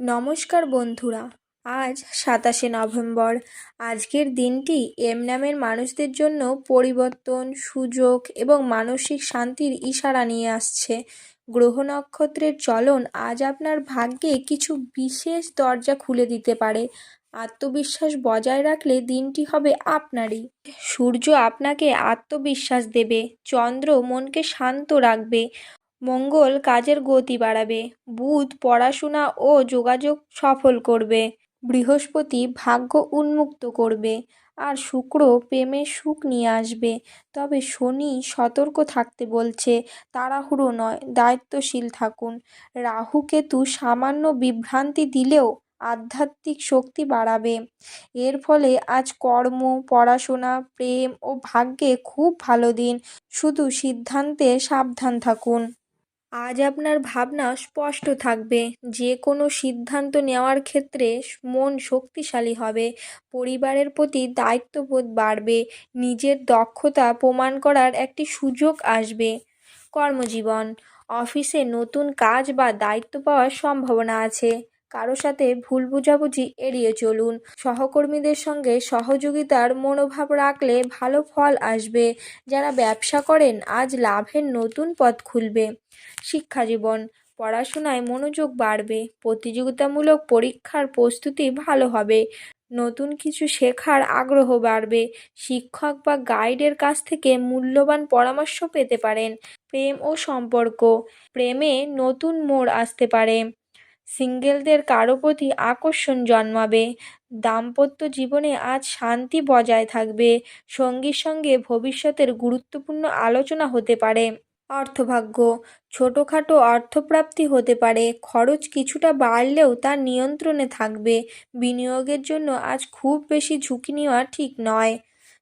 নমস্কার বন্ধুরা, আজ সাতাশে নভেম্বর। আজকের দিনটি এম নামের মানুষদের জন্য পরিবর্তন, সুযোগ এবং মানসিক শান্তির ইশারা নিয়ে আসছে। গ্রহ নক্ষত্রের চলন আজ আপনার ভাগ্যে কিছু বিশেষ দরজা খুলে দিতে পারে। আত্মবিশ্বাস বজায় রাখলে দিনটি হবে আপনারই। সূর্য আপনাকে আত্মবিশ্বাস দেবে, চন্দ্র মনকে শান্ত রাখবে। মঙ্গল কাজের গতি বাড়াবে, বুধ পড়াশোনা ও যোগাযোগ সফল করবে, বৃহস্পতি ভাগ্য উন্মুক্ত করবে, আর শুক্র প্রেমের সুখ নিয়ে আসবে। তবে শনি সতর্ক থাকতে বলছে, তাড়াহুড়ো নয়, দায়িত্বশীল থাকুন। রাহু কেতু সামান্য বিভ্রান্তি দিলেও আধ্যাত্মিক শক্তি বাড়াবে। এর ফলে আজ কর্ম, পড়াশোনা, প্রেম ও ভাগ্যে খুব ভালো দিন। শুধু সিদ্ধান্তে সাবধান থাকুন। আজ আপনার ভাবনা স্পষ্ট থাকবে। যে কোনো সিদ্ধান্ত নেওয়ার ক্ষেত্রে মন শক্তিশালী হবে। পরিবারের প্রতি দায়িত্ববোধ বাড়বে। নিজের দক্ষতা প্রমাণ করার একটি সুযোগ আসবে। কর্মজীবন, অফিসে নতুন কাজ বা দায়িত্ব পাওয়ার সম্ভাবনা আছে। কারও সাথে ভুল বোঝাবুঝি এড়িয়ে চলুন। সহকর্মীদের সঙ্গে সহযোগিতার মনোভাব রাখলে ভালো ফল আসবে। যারা ব্যবসা করেন, আজ লাভের নতুন পথ খুলবে। শিক্ষাজীবন পড়াশোনায় মনোযোগ বাড়বে। প্রতিযোগিতামূলক পরীক্ষার প্রস্তুতি ভালো হবে। নতুন কিছু শেখার আগ্রহ বাড়বে। শিক্ষক বা গাইডের কাছ থেকে মূল্যবান পরামর্শ পেতে পারেন। প্রেম ও সম্পর্ক, প্রেমে নতুন মোড় আসতে পারে। সিঙ্গেলদের কারও প্রতি আকর্ষণ জন্মাবে। দাম্পত্য জীবনে আজ শান্তি বজায় থাকবে। সঙ্গীর সঙ্গে ভবিষ্যতের গুরুত্বপূর্ণ আলোচনা হতে পারে। অর্থভাগ্য, ছোটোখাটো অর্থপ্রাপ্তি হতে পারে। খরচ কিছুটা বাড়লেও তা নিয়ন্ত্রণে থাকবে। বিনিয়োগের জন্য আজ খুব বেশি ঝুঁকি নেওয়া ঠিক নয়।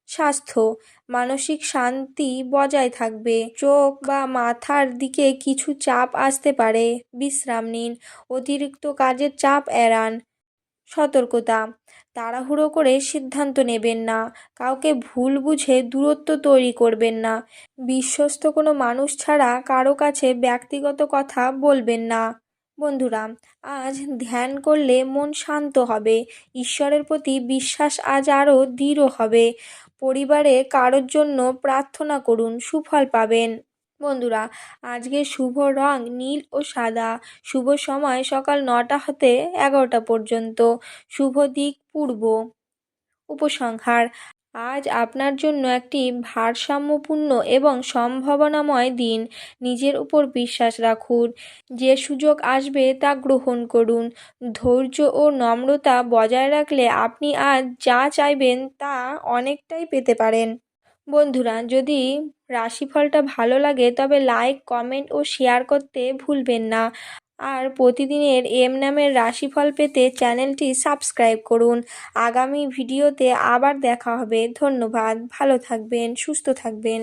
স্বাস্থ্য, মানসিক শান্তি বজায় থাকবে। চোখ বা মাথার দিকে কিছু চাপ আসতে পারে। বিশ্রাম নিন, অতিরিক্ত কাজের চাপ এড়ান। সতর্কতা, তাড়াহুড়ো করে সিদ্ধান্ত নেবেন না। কাউকে ভুল বুঝে দূরত্ব তৈরি করবেন না। বিশ্বস্ত কোনো মানুষ ছাড়া কারও কাছে ব্যক্তিগত কথা বলবেন না। বন্ধুরা, আজ ধ্যান করলে মন শান্ত হবে। ঈশ্বরের প্রতি বিশ্বাস আজ আরও দৃঢ় হবে। পরিবারে কারোর জন্য প্রার্থনা করুন, সুফল পাবেন। বন্ধুরা আজকে শুভ রং নীল ও সাদা। শুভ সময় সকাল নটা হতে এগারোটা পর্যন্ত। শুভ দিক পূর্ব। উপসংহার আজ আপনার জন্য একটি ভারসাম্যপূর্ণ এবং সম্ভাবনাময় দিন। নিজের উপর বিশ্বাস রাখুন। যে সুযোগ আসবে তা গ্রহণ করুন। ধৈর্য ও নম্রতা বজায় রাখলে আপনি আজ যা চাইবেন তা অনেকটাই পেতে পারেন। বন্ধুরা, যদি রাশিফলটা ভালো লাগে তবে লাইক কমেন্ট ও শেয়ার করতে ভুলবেন না। আর প্রতিদিনের এম নামের রাশিফল পেতে চ্যানেলটি সাবস্ক্রাইব করুন। আগামী ভিডিওতে আবার দেখা হবে। ধন্যবাদ। ভালো থাকবেন, সুস্থ থাকবেন।